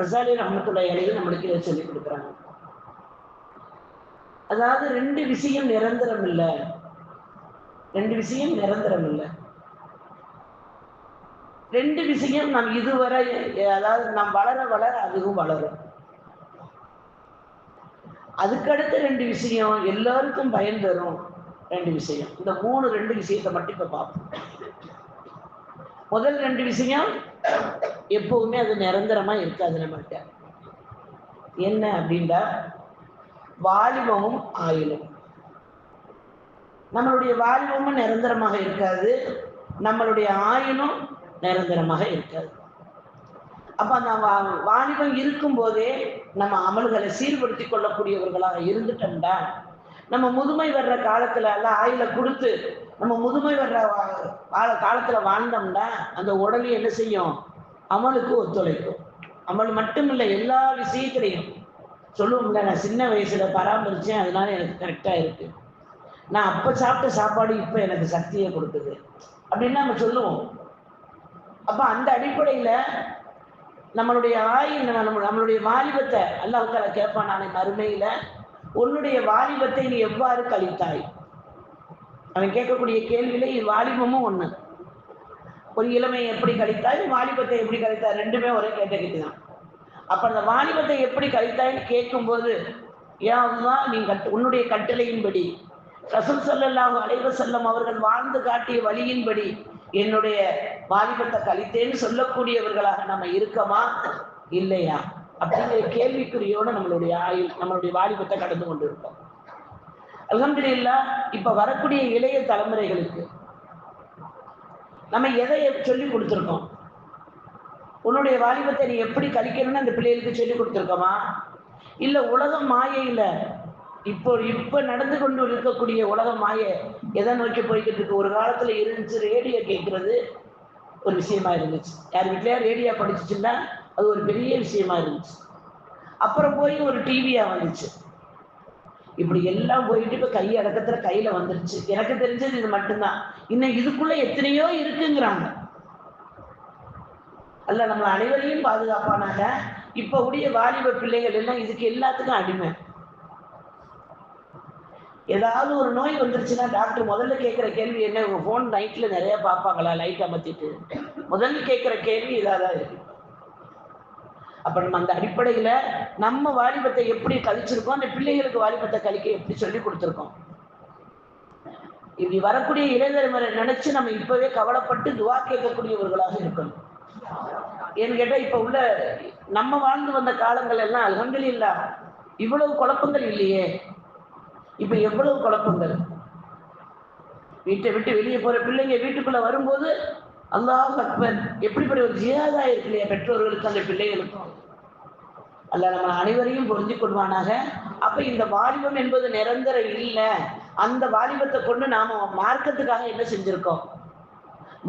ரசாலி ரஹமத்துல்லா இலையும் நம்மளுக்கு இதை சொல்லி கொடுக்குறாங்க. அதாவது ரெண்டு விஷயம் நிரந்தரம் இல்லை. ரெண்டு விஷயம் நிரந்தரம் இல்லை. ரெண்டு விஷயம் நாம் இதுவரை அதாவது நாம் வளர வளர அதுவும் வளரும். அதுக்கடுத்த ரெண்டு விஷயம் எல்லாருக்கும் பயன் தரும் ரெண்டு விஷயம். இந்த மூணு ரெண்டு விஷயத்தை மட்டும் இப்ப பார்ப்போம். முதல் ரெண்டு விஷயம் எப்பவுமே அது நிரந்தரமா இருக்காது நம்மகிட்ட என்ன அப்படின்னா வாலிபமும் ஆயுளும் நம்மளுடைய வாலிபமும் நிரந்தரமாக இருக்காது நம்மளுடைய ஆயுளும் நிரந்தரமாக இருக்காது. அப்ப அந்த வா- வாலிபம் இருக்கும் போதே நம்ம அமல்களை சீர்படுத்தி கொள்ளக்கூடியவர்களாக இருந்துட்டோம்டா நம்ம முதுமை வர்ற காலத்துல எல்லாம் ஆயில கொடுத்து நம்ம முதுமை வர்ற வா- காலத்துல வாழ்ந்தோம்னா அந்த உடலையும் என்ன செய்யும்? அமலுக்கு ஒத்துழைக்கும். அமல் மட்டும் இல்லை எல்லா விஷயத்திலையும். சொல்லுவோம்ல நான் சின்ன வயசுல பராமரிச்சேன் அதனால எனக்கு கரெக்டா இருக்கு. நான் அப்ப சாப்பிட்ட சாப்பாடு இப்ப எனக்கு சக்தியை கொடுக்குது. அப்படின்னு நம்ம சொல்லுவோம். அப்ப அந்த அடிப்படையில நம்மளுடைய ஆயுள் நம்ம நம்மளுடைய வாலிபத்தை அல்லாஹால கேட்பான் நாளை மறுமையில உன்னுடைய வாலிபத்தை நீ எவ்வாறு கழித்தாய்? அவன் கேட்கக்கூடிய கேள்வியில வாலிபமும் ஒண்ணு. ஒரு இளமை எப்படி கழித்தாய்? வாலிபத்தை எப்படி கழித்தாய்? ரெண்டுமே ஒரே கேட்டகிரி தான் அப்ப அந்த வாலிபத்தை எப்படி கழித்தாய்ன்னு கேட்கும்போது ஏன் நீ கட் உன்னுடைய கட்டளையின்படி ரசூல் ஸல்லல்லாஹு அலைவர் செல்லம் அவர்கள் வாழ்ந்து காட்டிய வழியின்படி என்னுடைய வாலிபத்தை கழித்தேன்னு சொல்லக்கூடியவர்களாக நம்ம இருக்கமா? இல்லையா? அப்படிங்கிற கேள்விக்குறியோட நம்மளுடைய ஆயுள் நம்மளுடைய வாலிபத்தை கடந்து கொண்டு இருக்கோம் இப்ப வரக்கூடிய இளைய தலைமுறைகளுக்கு நம்ம எதை சொல்லி கொடுத்துருக்கோம்? உன்னுடைய வாலிபத்தை நீ எப்படி கழிக்கணும்னு அந்த பிள்ளைகளுக்கு சொல்லி கொடுத்துருக்கோமா? இல்ல உலக மாயையில இப்போ இப்ப நடந்து கொண்டு இருக்கக்கூடிய உலக மாயை எதை நோக்கி போய்கிட்டு இருக்கு? ஒரு காலத்துல இருந்துச்சு ரேடியோ கேட்கறது ஒரு விஷயமா இருந்துச்சு. யார் வீட்லயா ரேடியோ படிச்சுச்சுன்னா அது ஒரு பெரிய விஷயமா இருந்துச்சு. அப்புறம் போய் ஒரு டிவியா வந்துச்சு. இப்படி எல்லாம் போயிட்டு இப்ப கை அடக்கத்துல கையில வந்துருச்சு. எனக்கு தெரிஞ்சது இது மட்டும்தான். இன்னும் இதுக்குள்ள எத்தனையோ இருக்குங்கிறாங்க. அல்ல நம்ம அனைவரையும் பாதுகாப்பானாங்க. இப்ப உடைய வாலிப பிள்ளைகள் எல்லாம் இதுக்கு எல்லாத்துக்கும் அடிமை. ஏதாவது ஒரு நோய் வந்துருச்சுன்னா டாக்டர் முதல்ல கேட்குற கேள்வி என்ன? ஃபோன் நைட்டில் நிறைய பார்ப்பாங்களா? லைட் அமர்த்திட்டு. முதல்ல கேட்குற கேள்வி இதாதான் இருக்கு. அப்ப நம்ம அந்த அடிப்படையில நம்ம வாலிபத்தை எப்படி கழிச்சிருக்கோம் அந்த பிள்ளைகளுக்கு வாலிபத்தை கழிக்க எப்படி சொல்லி கொடுத்துருக்கோம்? இப்படி வரக்கூடிய இளைஞர்மரை நினைச்சு நம்ம இப்பவே கவலைப்பட்டு துவா கேட்கக்கூடியவர்களாக இருக்கணும். ஏன்னு கேட்டா இப்ப உள்ள நம்ம வாழ்ந்து வந்த காலங்கள் எல்லாம் அல்ஹம்துலில்லாஹ் இவ்வளவு குழப்பங்கள் இல்லையே. இப்ப எவ்வளவு குழப்பங்கள்? வீட்டை விட்டு வெளியே போற பிள்ளைங்க வீட்டுக்குள்ள வரும்போது அல்லாஹ் அக்பர் எப்படிப்பட்ட ஒரு ஜியாதா இருக்கு இல்லையா பெற்றோர்களுக்கும் அந்த பிள்ளைகளுக்கும். அல்ல நம்ம அனைவரையும் புரிஞ்சு கொள்வானாக. அப்ப இந்த வாலிபம் என்பது நிரந்தரம் இல்லை. அந்த வாலிபத்தை கொண்டு நாம மார்க்கத்துக்காக என்ன செஞ்சிருக்கோம்?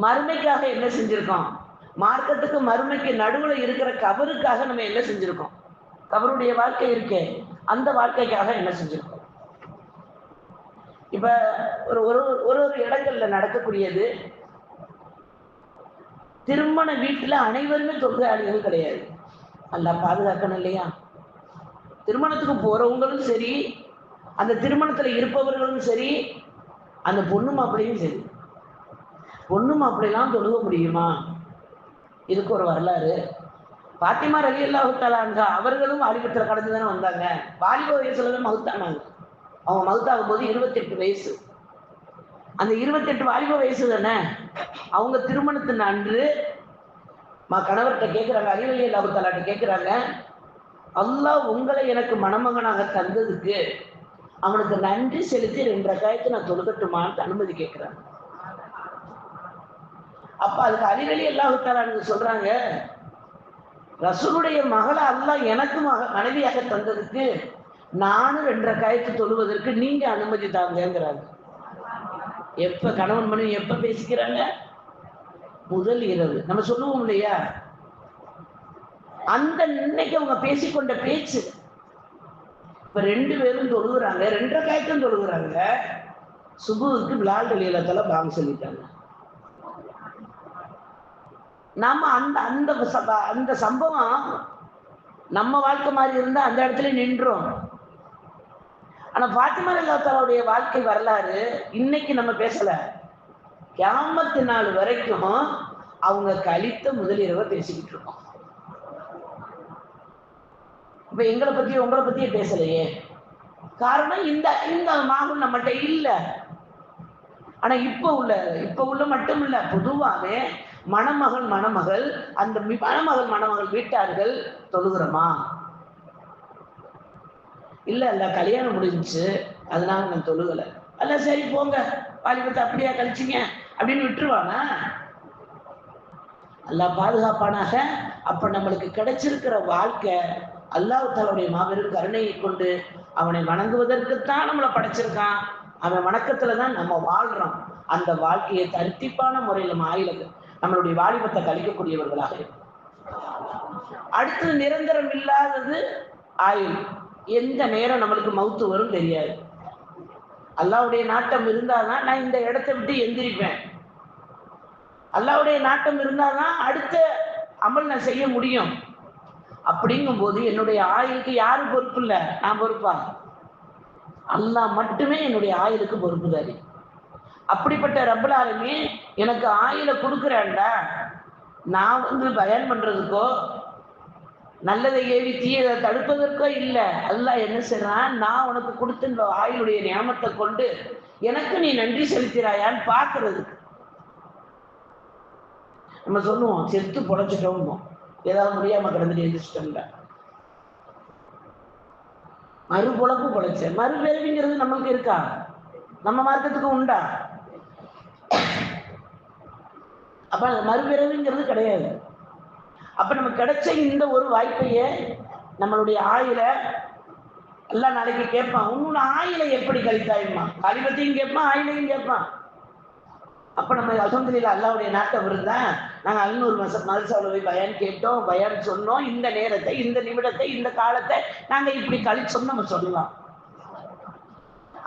மறுமைக்காக என்ன செஞ்சிருக்கோம்? மார்க்கத்துக்கு மறுமைக்கு நடுவுல இருக்கிற கபருக்காக நம்ம என்ன செஞ்சிருக்கோம்? கபருடைய வாழ்க்கை இருக்கே. அந்த வாழ்க்கைக்காக என்ன செஞ்சிருக்கோம்? இப்ப ஒரு ஒரு ஒரு ஒரு இடங்கள்ல நடக்கக்கூடியது திருமண வீட்டுல அனைவருமே தொழிலாளிகள் கிடையாது. நல்லா பாதுகாக்கணும் இல்லையா? திருமணத்துக்கு போறவங்களும் சரி அந்த திருமணத்துல இருப்பவர்களும் சரி அந்த பொண்ணு மாப்பிள்ளையும் சரி. பொண்ணு மாப்பிள்ளைலாம் தொழுக முடியுமா? இதுக்கு ஒரு வரலாறு. பாத்திமா ரவி அல்லாஹாலாங்க அவர்களும் வாலிபத்துல கடந்து தானே வந்தாங்க. வாலிப வயசுல தான் மகுத்தானாங்க அவங்க மகுத்தாகும் போது இருபத்தெட்டு வயசு. அந்த இருபத்தெட்டு வாலிப வயசு தானே? அவங்க திருமணத்தின் அன்று மா கணவர்கிட்ட கேட்குறாங்க அலிவலி அல்லாஹாலாட்ட கேட்குறாங்க அல்லாஹ் உங்களை எனக்கு மணமகனாக தந்ததுக்கு அவனுக்கு நன்றி செலுத்தி ரெண்டு ரகாயத்தை நான் தொழுகட்டுமான்னு அனுமதி கேட்குறாங்க அப்போ அதுக்கு அறிவழி அல்லாஹாலான்னு சொல்கிறாங்க ரசூலுடைய மகளை அல்லாஹ் எனக்கு மக மனைவியாக தந்ததுக்கு நானும் ரெண்டரை காயத்து தொழுவதற்கு நீங்கள் அனுமதி தாங்கிறாங்க எப்ப கணவன் மனைவி எப்ப பேசிக்கிறாங்க? முதல் இரவு. நம்ம சொல்லுவோம் இல்லையா? அந்த இன்னைக்கு அவங்க பேசிக்கொண்ட பேச்சு. இப்ப ரெண்டு பேரும் தொழுகுறாங்க ரெண்டரை காயத்தும் தொழுகுறாங்க. சுபுவுக்கு விளால் வெளியிலத்துல பாங்க சொல்லிட்டாங்க. நாம அந்த அந்த அந்த சம்பவம் நம்ம வாழ்க்கை மாதிரி இருந்தா அந்த இடத்துல நின்றோம். ஆனா பாத்திமா அல்லாத்தாலாவுடைய வாழ்க்கை வரலாறு இன்னைக்கு நம்ம பேசல. கியாமத்து நாள் வரைக்கும் அவங்க கழித்த முதலிரவை பேசிக்கிட்டு இருக்கோம். இப்ப எங்களை பத்தி உங்களை பத்தியே பேசலையே. காரணம் இந்த இந்த மாகுல் நம்மகிட்ட இல்ல. ஆனா இப்ப உள்ள இப்ப உள்ள மட்டும் இல்ல பொதுவாவே மணமகன் மணமகள் அந்த மணமகள் மணமகள் வீட்டார்கள் தொழுகிறோமா? இல்ல இல்ல கல்யாணம் முடிஞ்சுச்சு. அதனால நான் தொழுகலை. அல்ல சரி போங்க. வாலிபத்தை அப்படியா கழிச்சிங்க. அப்படின்னு விட்டுருவானா? அல்லா பாதுகாப்பானாக அப்ப நம்மளுக்கு கிடைச்சிருக்கிற வாழ்க்கை அல்லாஹ் மாபெரும் கருணையை கொண்டு அவனை வணங்குவதற்குத்தான் நம்மளை படைச்சிருக்கான். அவன் வணக்கத்துல தான் நம்ம வாழ்றோம். அந்த வாழ்க்கையை தருத்திப்பான முறையில் நம்ம நம்மளுடைய வாலிபத்தை கழிக்கக்கூடியவர்களாக இருக்கும் அடுத்தது நிரந்தரம் இல்லாதது ஆயுள். எந்த நேரம் நம்மளுக்கு மவுத்து வரும் தெரியாது. அல்லாவுடைய நாட்டம் இருந்தாதான் நான் இந்த இடத்த விட்டு எந்திரிப்பேன். அல்லாவுடைய நாட்டம் இருந்தாதான் அடுத்த அமல் நான் செய்ய முடியும். அப்படிங்கும்போது என்னுடைய ஆயுளுக்கு யாரும் பொறுப்பு இல்லை? நான் பொறுப்பா? அல்லா மட்டுமே என்னுடைய ஆயுளுக்கு பொறுப்புதாரி. அப்படிப்பட்ட ரப்பலாலுமே எனக்கு ஆயுளை கொடுக்குறேன்டா. நான் வந்து பயன் பண்றதுக்கோ நல்லதை ஏவி தீயதை தடுப்பதற்கோ இல்லை. அல்லாஹ் என்ன செய்றான்? நான் உனக்கு கொடுத்த இந்த ஆயுளுடைய நியமத்தை கொண்டு எனக்கு நீ நன்றி செலுத்திறாயான்னு பார்க்கறது. நம்ம சொல்லுவோம் செத்து பொழைச்சிட்டோம் ஏதாவது முடியாம கிடந்துட்டு எழுதிச்சிட்டோம்ல மறு பொழப்பு பொழைச்ச மறுபிறவிங்கிறது நம்மளுக்கு இருக்கா? நம்ம மார்க்கத்துக்கு உண்டா? அப்ப மறுபிறவிங்கிறது கிடையாது. அப்ப நமக்கு கிடைச்ச இந்த ஒரு வாய்ப்பையே நம்மளுடைய ஆயில எல்லாம் நாளைக்கு கேட்பான். உன்னோட ஆயில எப்படி கழித்தாயுமா கழிவத்தையும் கேட்பான் ஆயிலையும் கேட்பான். அப்ப நம்ம அல்ஹம்துலில்லாஹ் அல்லாவுடைய நாட்டம் இருந்தா நாங்க ஐநூறு மாசம் மதரசாவில் போய் பயன் கேட்டோம் பயன் சொன்னோம். இந்த நேரத்தை இந்த நிமிடத்தை இந்த காலத்தை நாங்க இப்படி கழிச்சோம்னு நம்ம சொல்லலாம்.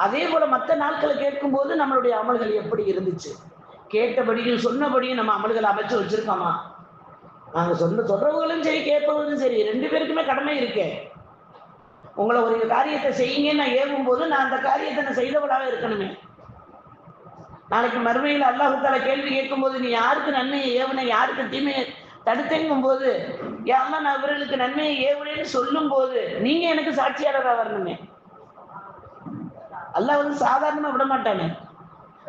அதே போல மற்ற நாட்களை கேட்கும்போது நம்மளுடைய அமல்கள் எப்படி இருந்துச்சு? கேட்டபடியும் சொன்னபடியும் நம்ம அமல்களை அமைச்சு வச்சிருக்கோமா? நாங்கள் சொன்ன சொல்றவங்களும் சரி கேட்பவர்களும் சரி ரெண்டு பேருக்குமே கடமை இருக்கே. உங்களை ஒரு காரியத்தை செய்யுங்கன்னு நான் ஏவும் போது நான் அந்த காரியத்தை நான் செய்தவளாக இருக்கணுமே. நாளைக்கு மறுமையில் அல்லாஹு தாலா கேள்வி கேட்கும்போது நீ யாருக்கு நன்மையை ஏவுன? யாருக்கு தீமையை தடுத்தேங்கும் போது யாரெல்லாம் நான் இவர்களுக்கு நன்மையை ஏவுனேன்னு சொல்லும் போது நீங்க எனக்கு சாட்சியாளராக வரணுமே. அல்லாஹ் வந்து சாதாரணமா விட மாட்டானே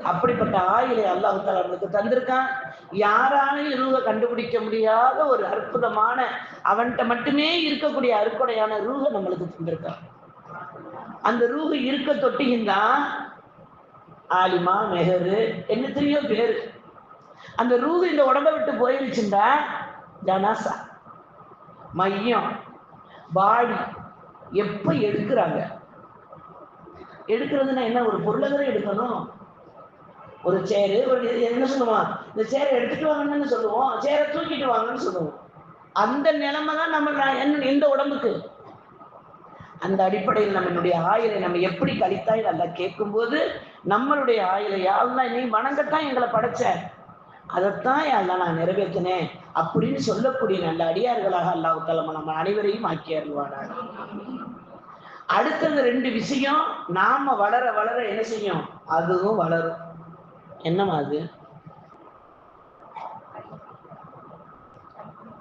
அப்படிப்பட்ட ஆயிலை அல்லாஹு தாலா தந்திருக்கான். யாராலையும் ரூக கண்டுபிடிக்க முடியாத ஒரு அற்புதமான அவன்கிட்ட மட்டுமே இருக்கக்கூடிய அருக்கொடையான ரூக நம்மளுக்கு தந்திருக்கான். அந்த ரூக இருக்க தொட்டியும்தான் ஆலிமா மெஹரு என்னத்தையோ பேரு. அந்த ரூக இந்த உடம்ப விட்டு போயிருச்சுண்டா ஜனாசா. மையம் பாடி எப்ப எடுக்கிறாங்க? எடுக்கிறதுன்னா என்ன ஒரு பொருளாதாரம் எடுக்கணும்? ஒரு சேரு ஒரு என்ன சொல்லுவான்? இந்த சேரை எடுத்துட்டு வாங்கன்னு சொல்லுவோம். சேரை தூக்கிட்டு வாங்கன்னு சொல்லுவோம். அந்த நிலைமை தான் நம்ம நான் என்ன இந்த உடம்புக்கு. அந்த அடிப்படையில் நம்மளுடைய ஆயுளை நம்ம எப்படி கழித்தாய் நல்லா கேட்கும்போது நம்மளுடைய ஆயுளை யாழ்லாம் நீ வணங்கத்தான் எங்களை படைச்ச. அதைத்தான் யாழ்லாம் நான் நிறைவேற்றினேன் அப்படின்னு சொல்லக்கூடிய நல்ல அடியார்களாக அல்லாஹாலம நம்ம அனைவரையும் ஆக்கி அருள்வானார் அடுத்தது ரெண்டு விஷயம் நாம வளர வளர என்ன செய்யும்? அதுவும் வளரும். என்னமா அது?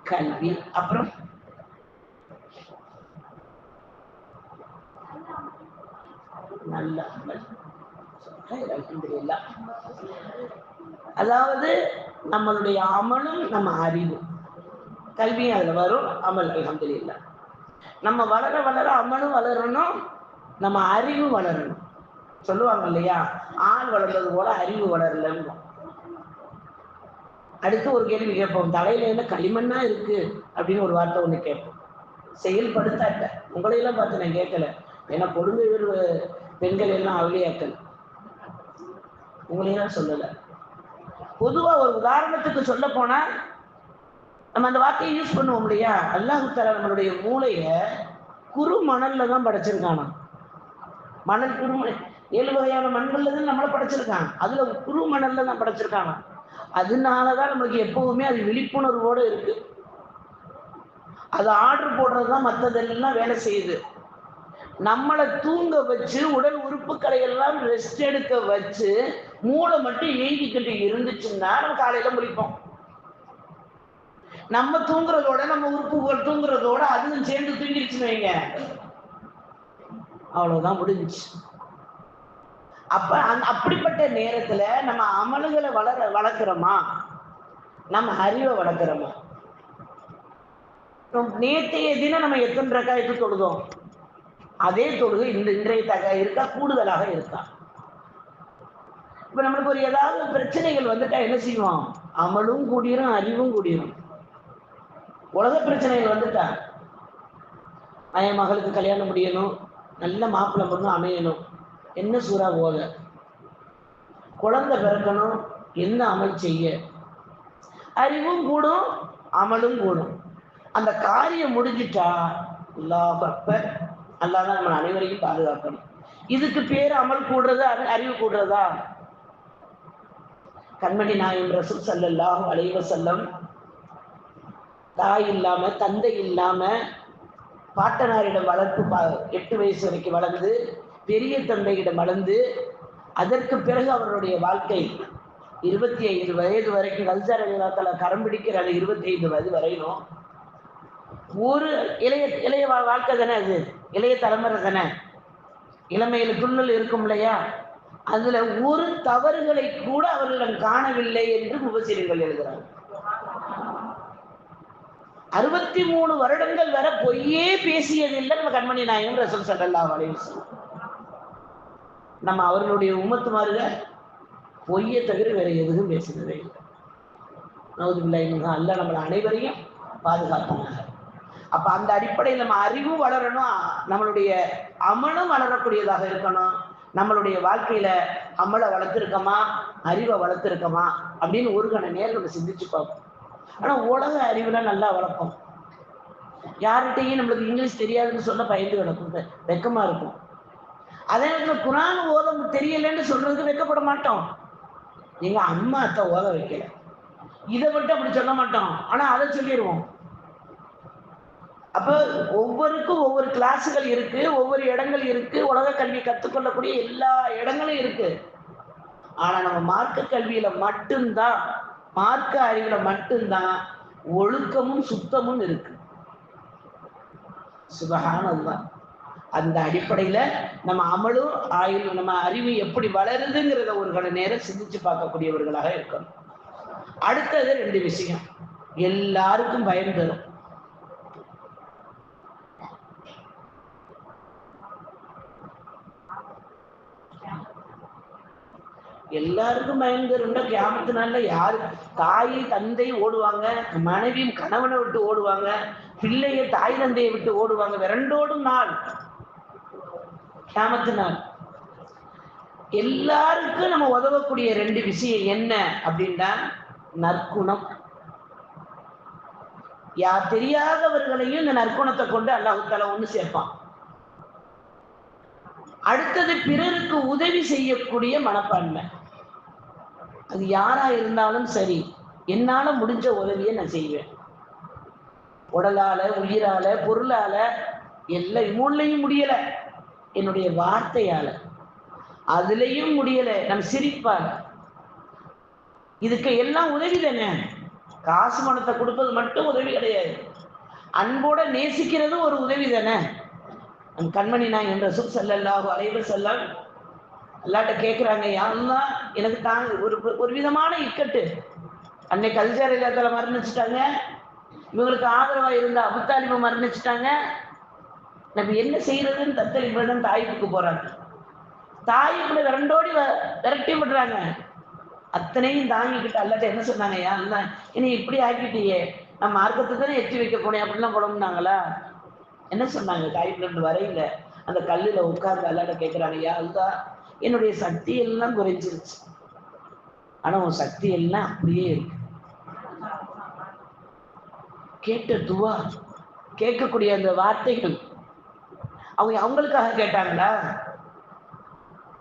கல்வி. அப்புறம்? நல்ல அதாவது நம்மளுடைய அமலும் நம்ம அறிவு கல்வியும் அதுல வரும் அமல் அல்ஹம்துலில்லாஹ் நம்ம வளர வளர அமலும் வளரணும் நம்ம அறிவு வளரணும். சொல்லுவாங்க இல்லையா? ஆள் வளர்ந்தது போல அறிவு வளரலன்னு. அடுத்து ஒரு கேள்வி கேட்போம். தலையில என்ன களிமண்ணா இருக்கு? அப்படின்னு ஒரு வார்த்தை ஒண்ணு கேட்போம். செயல்படுத்தாட்ட. உங்களையெல்லாம் பார்த்து நான் கேட்கல. ஏன்னா கொடுங்கையூர் பெண்கள் எல்லாம் அவளியாக்கள் உங்களையெல்லாம் சொல்லல. பொதுவா ஒரு உதாரணத்துக்கு சொல்ல போனா நம்ம அந்த வார்த்தையை யூஸ் பண்ணுவோம் இல்லையா? அல்லாஹு தலா நம்மளுடைய மூளைய குறு மணல்ல தான் படைச்சிருக்கானா மணல் குறுமணல். ஏழு வகையான மண்கள்ல தான் நம்மளை படைச்சிருக்காங்க. அதுல குரு மணல்ல தான் படைச்சிருக்காங்க. அதனாலதான் நம்மளுக்கு எப்பவுமே அது விழிப்புணர்வோட இருக்கு. அது ஆர்டர் போடுறது தான் மற்றதெல்லாம் வேலை செய்யுது. நம்மளை தூங்க வச்சு உடல் உறுப்புக்களை எல்லாம் ரெஸ்ட் எடுக்க வச்சு மூளை மட்டும் இயங்கிக்கிட்டு இருந்துச்சுன்னா நம்ம காலையில முடிப்போம் நம்ம தூங்குறதோட நம்ம உறுப்புகள் தூங்குறதோட அதுவும் சேர்ந்து தூங்கிடுச்சுன்னு வைங்க. அவ்வளவுதான் முடிஞ்சிச்சு. அப்ப அந்த அப்படிப்பட்ட நேரத்துல நம்ம அமல்களை வளர வளர்க்குறோமா? நம்ம அறிவை வளர்க்குறோமா? நேற்றைய தினம் நம்ம எத்தனை ரக்காயத்து தொழுதோம்? அதே தொழுகை இந்த இன்றைய தக இருக்கா? கூடுதலாக இருக்கா? இப்ப நம்மளுக்கு ஒரு ஏதாவது பிரச்சனைகள் வந்துட்டா என்ன செய்வோம்? அமலும் கூடிரும் அறிவும் கூடிரும். உலக பிரச்சனைகள் வந்துட்டா? என் மகளுக்கு கல்யாணம் முடியணும் நல்ல மாப்பிள்ளை பொண்ணு அமையணும். என்ன சூறா ஓத குழந்தை பிறக்கணும் என்ன அமல் செய்ய? அறிவும் கூடும் அமலும் கூடும். அந்த காரியம் முடிஞ்சிட்டா அல்லாஹப்ப அக்பர் தான் நம்ம அனைவரையும் பாதுகாக்கணும். இதுக்கு பேர் அமல் கூடுறதா அறிவு கூடுறதா? கண்மணி நாயம் ரசூல் ஸல்லல்லாஹு அலைவ செல்லம் தாய் இல்லாம தந்தை இல்லாம பாட்டனாரிடம் வளர்ப்பு பா- எட்டு வயசு வரைக்கும் வளர்ந்து பெரிய தந்தையிடம் வளர்ந்து அதற்கு பிறகு அவருடைய வாழ்க்கை இருபத்தி ஐந்து வயது வரைக்கும் கல்சார் விழாக்களை கரம் பிடிக்கிற அந்த இருபத்தி ஐந்து வயது வரையிலும். ஒரு இளைய இளைய வாழ்க்கை தானே அது? இளைய தலைமுறை தானே? இளமையில துண்ணல் இருக்கும் இல்லையா? அதுல ஒரு தவறுகளை கூட அவர்களிடம் காணவில்லை என்று முபசிரியர்கள் எழுதுகிறார் அறுபத்தி மூணு வருடங்கள் வரை பொய்யே பேசியதில்லை நம்ம கண்மணி நாயகம் ரசூல் ஸல்லல்லாஹு வலையுசன் நம்ம அவர்களுடைய உம்மத்துமாருக பொய்யை தவிர வேற எதுவும் பேசினதே இல்லை. நவுதுபில்லாஹி மின்ஹா அல்லாஹ் நம்மள அனைவரையும் பாதுகாப்பாங்க அப்ப அந்த அடிப்படையில் நம்ம அறிவும் வளரணும் நம்மளுடைய அமலும் வளரக்கூடியதாக இருக்கணும். நம்மளுடைய வாழ்க்கையில அமலை வளர்த்துருக்கோமா அறிவை வளர்த்துருக்கோமா அப்படின்னு ஒரு கண நேரம் நம்ம சிந்திச்சு பார்ப்போம். ஆனா உலக அறிவுல நல்லா வளர்ப்போம். யார்கிட்டையும் நம்மளுக்கு இங்கிலீஷ் தெரியாதுன்னு சொன்ன பயந்து கிடக்கும் வெக்கமா இருக்கும். அதே நேரத்தில் குரான் ஓத தெரியலன்னு சொல்றதுக்கு வைக்கப்பட மாட்டோம். எங்க அம்மா அத்தை ஓத வைக்கல. இதை மட்டும் அப்படி சொல்ல மாட்டோம். ஆனா அதை சொல்லிடுவோம் அப்ப ஒவ்வொருக்கும் ஒவ்வொரு கிளாஸுகள் இருக்கு ஒவ்வொரு இடங்கள் இருக்கு. உலக கல்வி கத்துக்கொள்ளக்கூடிய எல்லா இடங்களும் இருக்கு. ஆனா நம்ம மார்க்க கல்வியில மட்டும்தான் மார்க்க அறிவுல மட்டும்தான் ஒழுக்கமும் சுத்தமும் இருக்கு. சுபகானதுதான் அந்த அடிப்படையில நம்ம அமலும் ஆயுள் நம்ம அறிவு எப்படி வளருதுங்கிறத ஒரு கண நேரம் சிந்திச்சு பார்க்கக்கூடியவர்களாக இருக்கணும். அடுத்தது ரெண்டு விஷயம். எல்லாருக்கும் பயன் தரும். எல்லாருக்கும் பயன் கிராமத்து நாளில் நாள்ல யாரு தாய் தந்தை ஓடுவாங்க மனைவியும் கணவனை விட்டு ஓடுவாங்க பிள்ளைய தாய் தந்தையை விட்டு ஓடுவாங்க. விரண்டோடும் நாள். கேமத்து நாள். எல்லாருக்கும் நம்ம உதவக்கூடிய ரெண்டு விஷயம் என்ன அப்படின்னா நற்குணம். யார் தெரியாதவர்களையும் இந்த நற்குணத்தை கொண்டு அல்லாஹு ஒன்று சேர்ப்பான். அடுத்தது பிறருக்கு உதவி செய்யக்கூடிய மனப்பான்மை. அது யாரா இருந்தாலும் சரி என்னால முடிஞ்ச உதவியை நான் செய்வேன். உடலால உயிரால பொருளால எல்லா மூணுலையும் முடியல. என்னுடைய வார்த்தையால. அதுலயும் முடியல. நம்ம சிரிப்பாங்க. இதுக்கு எல்லாம் உதவி தானே? காசு பணத்தை கொடுப்பது மட்டும் உதவி கிடையாது. அன்போட நேசிக்கிறதும் ஒரு உதவி தானே? நம் கண்மணி நான் என்ற சுப் செல்லல்லாஹு அலைவர் செல்லம் எல்லாட்ட கேட்குறாங்க யாருலாம் எனக்கு தாங்க ஒரு ஒரு விதமான இக்கட்டு. அன்னை கல்சார் இல்லாதல மரணிச்சிட்டாங்க. இவங்களுக்கு ஆதரவாக இருந்த அபுத்தாலிமை மரணிச்சிட்டாங்க. நம்ம என்ன செய்யறதுன்னு தத்தளிப்பிடம் தாய்ப்புக்கு போறாங்க. தாய்ப்புல விரண்டோடி வ- விரட்டி விடுறாங்க. அத்தனையும் தாங்கிக்கிட்டு அல்லாட்ட என்ன சொன்னாங்க யாருன்னா இனி இப்படி ஆக்கிட்டியே. நம்ம மார்க்கத்தை தானே எத்தி வைக்க போனேன் அப்படிலாம் புலம்புனாங்களா என்ன சொன்னாங்க தாய்ப்புல வரையில அந்த கல்லுல உட்கார்ந்து அல்லாட்ட கேட்குறாங்க யா அல்லா என்னுடைய சக்தி எல்லாம் குறைஞ்சிருச்சு. ஆனா உன் சக்தி எல்லாம் அப்படியே இருக்கு. கேட்ட துவா கேட்கக்கூடிய அந்த வார்த்தைகள் அவங்க அவங்களுக்காக கேட்டாங்களா?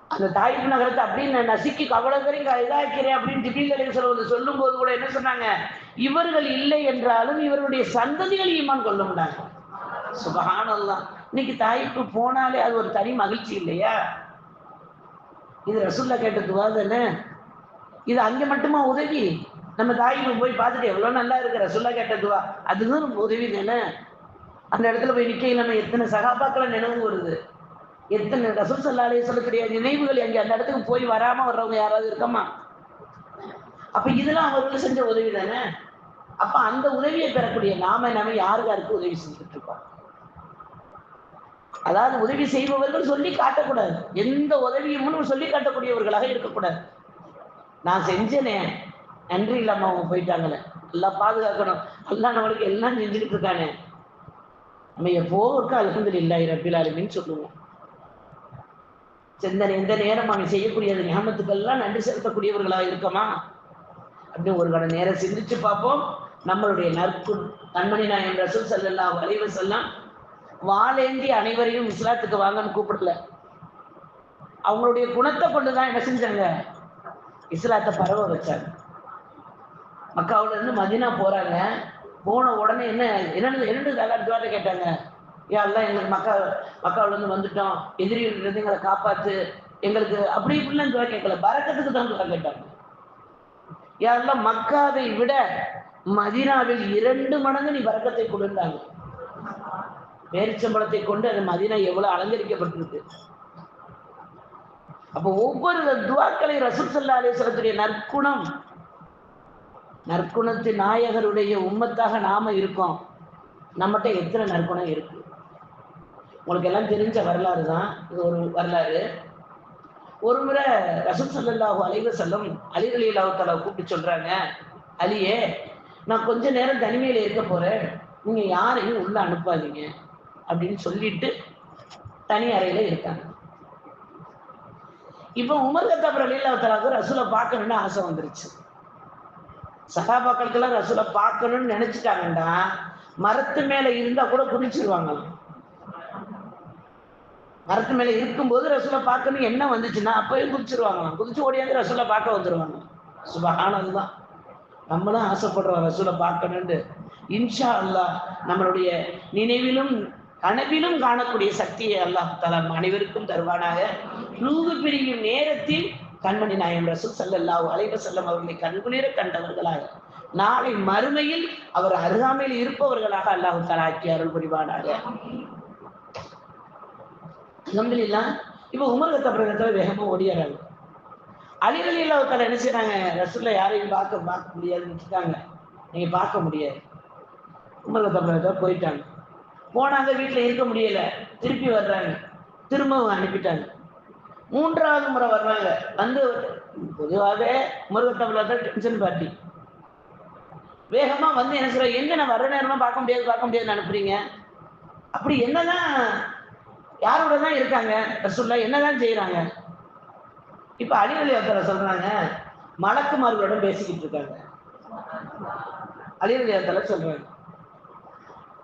அந்த தாய்ப்பு நகரத்தை அப்படின்னு நான் நசுக்கி பேரும் இதாக்கிறேன் அப்படின்னு ஜிபில் அலி சொல்வது சொல்லும் போது கூட என்ன சொன்னாங்க? இவர்கள் இல்லை என்றாலும் இவருடைய சந்ததிகள் ஈமான் கொள்ள முடியாங்க சுபகானல்லாம் இன்னைக்கு தாய்ப்பு போனாலே அது ஒரு தனி மகிழ்ச்சி இல்லையா? இது ரசுல்லா கேட்டதுவா தானே? இது அங்கே மட்டுமா உதவி? நம்ம தாய்க்கு போய் பார்த்துட்டு எவ்வளோ நல்லா இருக்கு ரசுல்லா கேட்டதுவா அதுதான் உதவி தானே? அந்த இடத்துல போய் நிக்கையில் நம்ம எத்தனை சகாபாக்களை நினைவு வருது? எத்தனை ரசூல் சல்லாலே சொல்லக்கூடிய நினைவுகள் அங்கே அந்த இடத்துக்கு போய் வராம வர்றவங்க யாராவது இருக்கமா? அப்ப இதெல்லாம் அவர்கள் செஞ்ச உதவி தானே? அப்ப அந்த உதவியை பெறக்கூடிய நாம நாம யாருக்கு யாருக்கு உதவி செஞ்சுட்டு இருக்கோம் அதாவது உதவி செய்பவர்கள் சொல்லி காட்டக்கூடாது. எந்த உதவியும் சொல்லி காட்டக்கூடியவர்களாக இருக்கக்கூடாது. நான் செஞ்சேனே. நன்றி இல்லாம அவங்க போயிட்டாங்களே. எல்லாம் பாதுகாக்கணும். எல்லாம் நம்மளுக்கு எல்லாம் செஞ்சுட்டு இருக்கானே நம்ம எப்போ இருக்க இல்லாய் ரப்பில் சொல்லுவோம். சிந்தனை எந்த நேரம் அவன் செய்யக்கூடிய அந்த ஞாபகத்துக்கெல்லாம் நன்றி செலுத்தக்கூடியவர்களாக இருக்கமா? அப்படின்னு ஒரு கடை நேரம் சிந்திச்சு பார்ப்போம். நம்மளுடைய நற்பு நன்மணி நாயன் ரசூல் சல்லல்லா வளைவு செல்லாம் வாழேந்தி அனைவரையும் இஸ்லாத்துக்கு வாங்கன்னு கூப்பிடல. அவங்களுடைய குணத்தை கொண்டுதான் என்ன செஞ்சாங்க? இஸ்லாத்தை பரவ வச்சாங்க. மக்காவில இருந்து மதினா போறாங்க. போன உடனே என்ன என்னன்னு என்னென்னு எல்லாரும் துவாரை கேட்டாங்க. யாரெல்லாம் எங்களுக்கு மக்கா மக்காவுல இருந்து வந்துட்டோம். எதிரிகள் இருந்து எங்களை காப்பாத்து. எங்களுக்கு அப்படி இப்படிலாம் துவா கேட்கல. பறக்கத்துக்கு தான் துவா கேட்டாங்க. யாரெல்லாம் மக்காவை விட மதினாவில் இரண்டு மடங்கு நீ பறக்கத்தை கொடுந்தாங்க பேரிச்சம்பழத்தை கொண்டு அந்த மதினா எவ்வளவு அலங்கரிக்கப்பட்டிருக்கு. அப்போ ஒவ்வொரு துவாக்களை ரசூல் சல்லா அலிஸ்வரத்துடைய நற்குணம் நற்குணத்து நாயகருடைய உம்மத்தாக நாம இருக்கோம். நம்மகிட்ட எத்தனை நற்குணம் இருக்கு? உங்களுக்கு எல்லாம் தெரிஞ்ச வரலாறு தான். இது ஒரு வரலாறு. ஒரு முறை ரசூல் சல்லாஹூ அலைவ செல்லம் அலி அலி அல்லாஹால கூப்பிட்டு சொல்றாங்க அலியே நான் கொஞ்ச நேரம் தனிமையில இருக்க போறேன். நீங்க யாரையும் உள்ள அனுப்பாதீங்க. அப்படின்னு சொல்லிட்டு தனி அறையில இருக்காங்க. இப்போ உமர் கத்தாபர் அலி அல்லாஹாலாவுக்கு ரசூலை பார்க்கணும்னு ஆசை வந்துருச்சு. சகாபாக்களுக்கெல்லாம் ரசூலை பார்க்கணும்னு நினைச்சிட்டாங்கடா. மரத்து மேல இருந்தா கூட குதிச்சிருவாங்களாம். மரத்து மேல இருக்கும்போது ரசூலை பார்க்கணும் என்ன வந்துச்சுன்னா அப்பயும் குதிச்சிருவாங்களாம். குதிச்சு ஓடியாந்து ரசூலை பார்க்க வந்துருவாங்க. சுபஹானதுதான் நம்மளும் ஆசைப்படுறோம் ரசூலை பார்க்கணும்னு. இன்ஷா அல்லாஹ் நம்மளுடைய நினைவிலும் கனவிலும் காணக்கூடிய சக்தியை அல்லாஹ் தலா அனைவருக்கும் தருவானாக. நூறு பிரியும் நேரத்தில் கண்மணி நாயம் ரசூல் சல்லல்லாஹு அலைவ செல்லம் அவர்களை கண்குளிர கண்டவர்களாக நாளை மறுமையில் அவர் அருகாமையில் இருப்பவர்களாக அல்லாஹு தலாக்கி அருள் புரிவானாக. அலமதுல்லா இப்ப உமர் கத்தப்பிரகத்துல வேகமா ஓடியாராங்க. அலிரலி இல்லாத என்ன செய்யறாங்க ரசூல்ல யாரையும் பார்க்க பார்க்க முடியாதுன்னு இருக்காங்க நீங்க பார்க்க முடியாது. உமர் கத்தப்பிரகத்துல போயிட்டாங்க. போனாங்க வீட்டுல இருக்க முடியல. திருப்பி வர்றாங்க. திரும்பவும் அனுப்பிட்டாங்க. மூன்றாவது முறை வர்றாங்க வந்து பொதுவாகவே முருகத்தமிழர் டென்ஷன் பார்ட்டி வேகமா வந்து என்ன சொல்ற எங்க நான் வர நேரமா பார்க்க முடியாது பார்க்க முடியாதுன்னு அனுப்புறீங்க? அப்படி என்னதான் யாரோட தான் இருக்காங்க? ரசுல்லா என்னதான் செய்யறாங்க இப்ப அலிவலி அத்தரை சொல்றாங்க மலக்குமார்களோட பேசிக்கிட்டு இருக்காங்க. அலிவலி அத்தரை சொல்றாங்க.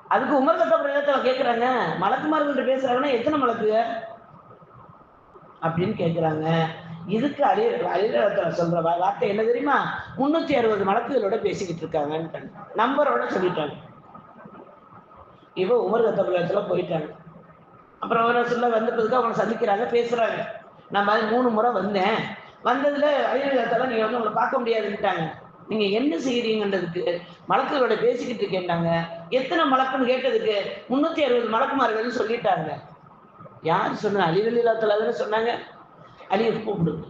அதுக்கு உமர் கத்தபுரத்துல கேட்குறாங்க மலக்குமார்கள்ட்ட பேசுறாங்கன்னா எத்தனை மலக்கு அப்படின்னு கேட்குறாங்க இதுக்கு அலி அலிரத்துல சொல்ற வா- வார்த்தை என்ன தெரியுமா? முன்னூத்தி அறுபது மலக்குகளோட பேசிக்கிட்டு இருக்காங்கன்னு நம்பரோட சொல்லிட்டாங்க. இவ உமர் கத்தபுரத்துல போயிட்டாங்க. அப்புறம் அவர் சொல்ல வந்ததுக்கு அவங்க சந்திக்கிறாங்க பேசுறாங்க. நான் மாதிரி மூணு முறை வந்தேன். வந்ததுல அலிரத்துல நீங்க வந்து உங்களை பார்க்க முடியாதுன்ட்டாங்க நீங்க என்ன செய்யறீங்கன்றதுக்கு மலக்குகளோட பேசிக்கிட்டு இருக்கேன்டாங்க எத்தனை மலக்குன்னு கேட்டதுக்கு முன்னூத்தி அறுபது மலக்குமார்கள்னு சொல்லிட்டாங்க. யார் சொன்ன? அலிவலிலாத்துல தானே சொன்னாங்க. அலியை கூப்பிடுங்க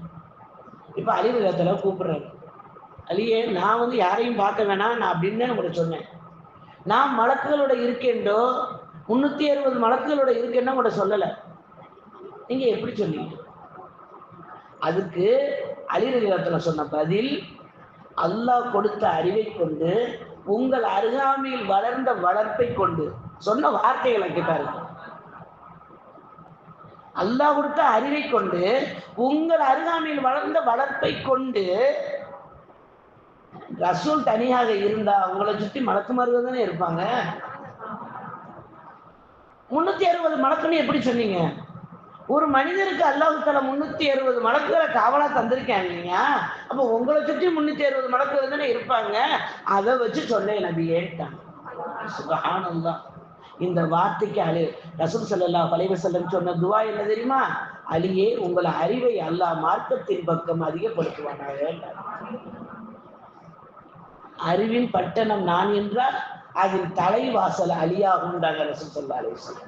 இப்ப அலிவலிலாத்துல கூப்பிடுறாரு. அழியே நான் வந்து யாரையும் பார்க்க வேணாம் நான் அப்படின்னு தான் சொன்னேன். நான் மலக்குகளோட இருக்கேன்டோ? முன்னூற்றி அறுபது மலக்குகளோட இருக்கேன்னு உங்கள்ட்ட சொல்லலை. நீங்கள் எப்படி சொன்னீங்க அதுக்கு அலிரலிலாத்துல சொன்ன பதில் அல்லாஹ் கொடுத்த அறிவை கொண்டு உங்கள் அருகாமையில் வளர்ந்த வளர்ப்பை கொண்டு சொன்ன வார்த்தைகளை கேட்டாரு. அல்லாஹ் கொடுத்த அறிவை கொண்டு உங்கள் அருகாமையில் வளர்ந்த வளர்ப்பை கொண்டு ரசூல் தனியாக இருந்தா உங்களை சுத்தி மலக்குமார்கள் தானே இருப்பாங்க? முன்னூத்தி அறுபது மலக்குன்னு எப்படி சொன்னீங்க? ஒரு மனிதருக்கு அல்லாஹு தலா முன்னூத்தி அறுபது மடக்குகளை காவலா தந்திருக்கேன் இல்லையா? அப்ப உங்களை சுற்றி முன்னூத்தி அறுபது மடக்குகள் தானே இருப்பாங்க? அதை வச்சு சொல்ல நபி ஏட்டாங்க சுகானந்தான் இந்த வார்த்தைக்கு அலி ரசூல் சல்லா அலைஹி செல்லம் சொன்ன துவா என்ன தெரியுமா? அலியே உங்கள் அறிவை அல்லா மார்க்கத்தின் பக்கம் அதிகப்படுத்துவானாக அறிவின் பட்டணம் நான் என்றால் அதில் தலைவாசல் அலியாகும்ன்றாங்க ரசூல் ஸல்லல்லாஹு அலைஹி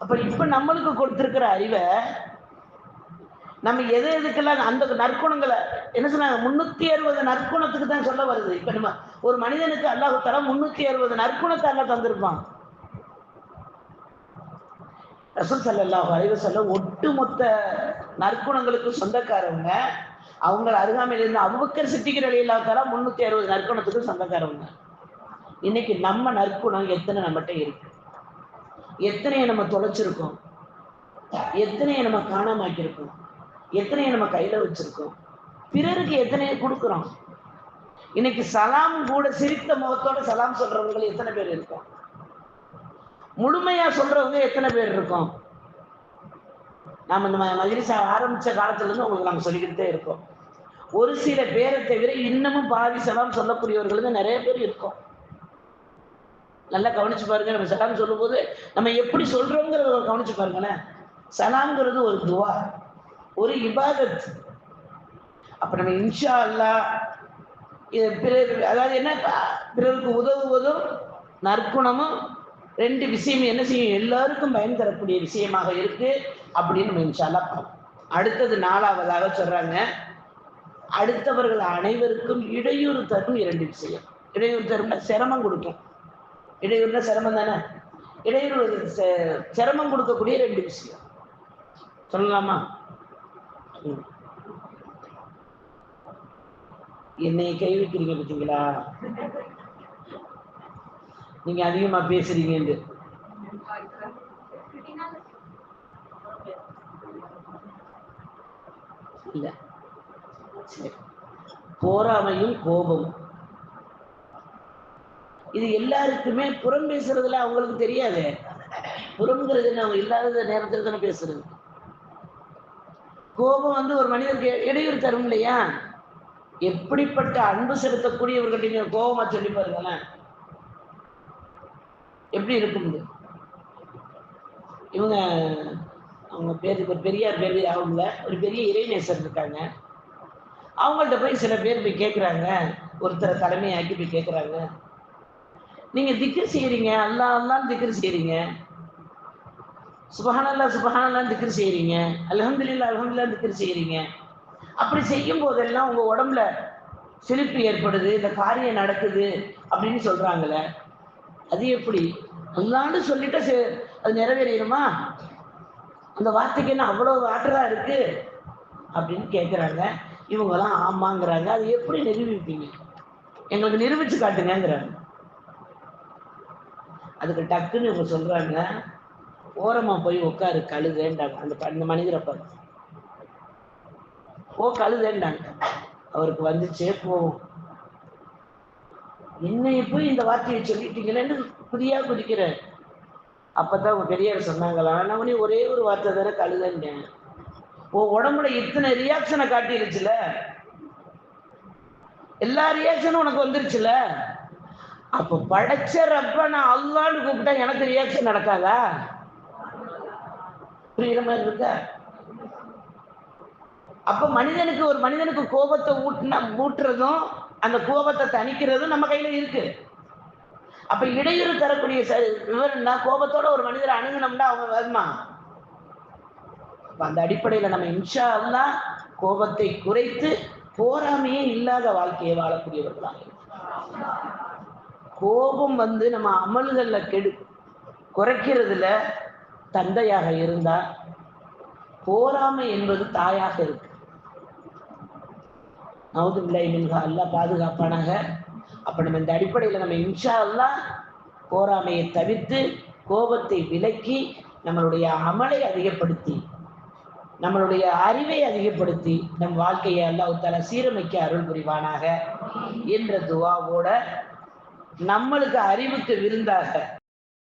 அப்ப இப்ப நம்மளுக்கு கொடுத்திருக்கிற அறிவை நம்ம எது எதுக்கெல்லாம் அந்த நற்குணங்களை என்ன சொன்னாங்க? முன்னூத்தி அறுபது நற்குணத்துக்கு தான் சொல்ல வருது. இப்ப நம்ம ஒரு மனிதனுக்கு அல்லாஹ் தர முன்னூத்தி அறுபது நற்குணத்தை எல்லாம் தந்திருப்பான். ரசூல் சல்லாஹ் அலைவ சொல்ல ஒட்டுமொத்த நற்குணங்களுக்கு சொந்தக்காரவங்க. அவங்க அருகாமையில் இருந்த அபுபக்கர் சித்திக்கிற அலியில்லா தர முன்னூத்தி அறுபது நற்குணத்துக்கு சொந்தக்காரவங்க. இன்னைக்கு நம்ம நற்குணம் எத்தனை நம்மகிட்ட இருக்கு? எத்தனையை நம்ம தொலைச்சிருக்கோம்? எத்தனையை நம்ம காணாமாக்கியிருக்கோம் எத்தனையை நம்ம கையில வச்சிருக்கோம்? பிறருக்கு எத்தனையை கொடுக்குறோம்? இன்னைக்கு சலாம் கூட சிரித்த முகத்தோட சலாம் சொல்றவங்க எத்தனை பேர் இருக்கோம்? முழுமையா சொல்றவங்க எத்தனை பேர் இருக்கோம்? நாம இந்த மகிழ்ச்சி ஆரம்பிச்ச காலத்துல இருந்து உங்களுக்கு நாங்க சொல்லிக்கிட்டே இருக்கோம். ஒரு சில பேரை தவிர இன்னமும் பாதி சலாம் சொல்லக்கூடியவர்கள் நிறைய பேர் இருக்கோம். நல்லா கவனிச்சு பாருங்க நம்ம சலாம் சொல்லும்போது நம்ம எப்படி சொல்றோங்கிறத கவனிச்சு பாருங்களேன். சலாம்ங்கிறது ஒரு துவா. ஒரு இபாதத். அப்ப நம்ம இன்ஷா அல்லா பிறர் அதாவது என்ன பிறருக்கு உதவுவதும் நற்குணமும் ரெண்டு விஷயம் என்ன செய்யும்? எல்லாருக்கும் பயன் தரக்கூடிய விஷயமாக இருக்கு அப்படின்னு நம்ம இன்ஷா அல்லா பார்ப்போம். அடுத்தது நாலாவதாக சொல்றாங்க அடுத்தவர்கள் அனைவருக்கும் இடையூறு தரும் இரண்டு விஷயம். இடையூறு தரும்னா சிரமம் கொடுக்கும். இடையூறுனா சிரமம் தானே? இடையூறு சிரமம் கொடுக்கக்கூடிய ரெண்டு விஷயம். சொல்லலாமா? என்னை கைவிக்கிறீங்க பார்த்தீங்களா நீங்க அதிகமா பேசுறீங்க இல்ல. போராமையும் கோபம் இது எல்லாருக்குமே புறம் பேசுறதுல அவங்களுக்கு தெரியாது. புறம்ங்கிறது அவங்க இல்லாத நேரத்தில் தானே பேசுறது. கோபம் வந்து ஒரு மனிதருக்கு இடையூறு தரும் இல்லையா? எப்படிப்பட்ட அன்பு செலுத்தக்கூடியவர்கிட்ட நீங்க கோபமா சொல்லி பாருங்களேன். எப்படி இருக்கும் இவங்க அவங்க பேர் ஒரு பெரியார் பேர் அவங்கள ஒரு பெரிய இறைநேசர் இருக்காங்க. அவங்கள்ட்ட போய் சில பேர் போய் கேட்குறாங்க ஒருத்தரை தலைமையாக்கி போய் கேட்குறாங்க நீங்கள் திக்கு செய்கிறீங்க அல்லா அல்லாம் திக்கு செய்கிறீங்க சுபஹானல்லா சுபஹானல்லாம் திக்கு செய்கிறீங்க அலமதுல்லா அலமதுல்லா திக்கு செய்கிறீங்க அப்படி செய்யும் போதெல்லாம் உங்க உடம்புல சிலிப்பு ஏற்படுது இந்த காரியம் நடக்குது அப்படின்னு சொல்றாங்களே அது எப்படி? அல்லான்னு சொல்லிட்டு அது நிறைவேறிடுமா? அந்த வார்த்தைக்கு என்ன அவ்வளவு ஆற்றலா இருக்கு? அப்படின்னு கேட்குறாங்க இவங்கெல்லாம் ஆமாங்கிறாங்க. அது எப்படி நிரூபிப்பீங்க? எங்களுக்கு நிரூபிச்சு காட்டுங்கிறாங்க அதுக்கு டக்குன்னு இவங்க சொல்றாங்க ஓரமா போய் உட்காரு கழுதுன்றாங்க அந்த அந்த மனிதரை பார்த்து. ஓ கழுதேன்டாங்க. அவருக்கு வந்துச்சே போவோம். என்னைய போய் இந்த வார்த்தையை சொல்லிட்டீங்களேன்னு புதியா குதிக்கிற அப்பதான் உங்க பெரியார் சொன்னாங்களா? நான் உடனே ஒரே ஒரு வார்த்தை தானே கழுதேன் ஓ உடம்புல இத்தனை ரியாக்ஷனை காட்டிருச்சுல? எல்லா ரியாக்ஷனும் உனக்கு வந்துருச்சுல? அப்ப படைச்ச ரப்ப நான் அல்லான்னு கூப்பிட்டா எனக்கு ரியாக்ஷன் நடக்காதா? புரியுற மாதிரி இருக்கா? அப்ப மனிதனுக்கு ஒரு மனிதனுக்கு கோபத்தை ஊட்டினா ஊட்டுறதும் அந்த கோபத்தை தணிக்கிறதும் நம்ம கையில இருக்கு. அப்ப இடையூறு தரக்கூடிய விவரம்னா கோபத்தோட ஒரு மனிதரை அணுகினோம்னா அவங்க வருமா? அந்த அடிப்படையில நம்ம இன்ஷா அல்லா கோபத்தை குறைத்து போராமையே இல்லாத வாழ்க்கையை வாழக்கூடியவர்களாக கோபம் வந்து நம்ம அமல்கள்ல கெடு குறைக்கிறதுல தந்தையாக இருந்தா போராமை என்பது தாயாக இருக்கு. நவுதுபிள்ளை மின்ஹா அல்லா பாதுகாப்பானாக. அப்போ நம்ம இந்த அடிப்படையில் நம்ம இன்ஷா அல்லா போராமையை தவிர்த்து கோபத்தை விலக்கி நம்மளுடைய அமலை அதிகப்படுத்தி நம்மளுடைய அறிவை அதிகப்படுத்தி நம் வாழ்க்கையை அல்லாஹால சீரமைக்க அருள் புரிவானாக என்ற துவாவோட நம்மளுக்கு அறிவுக்கு விருந்தாக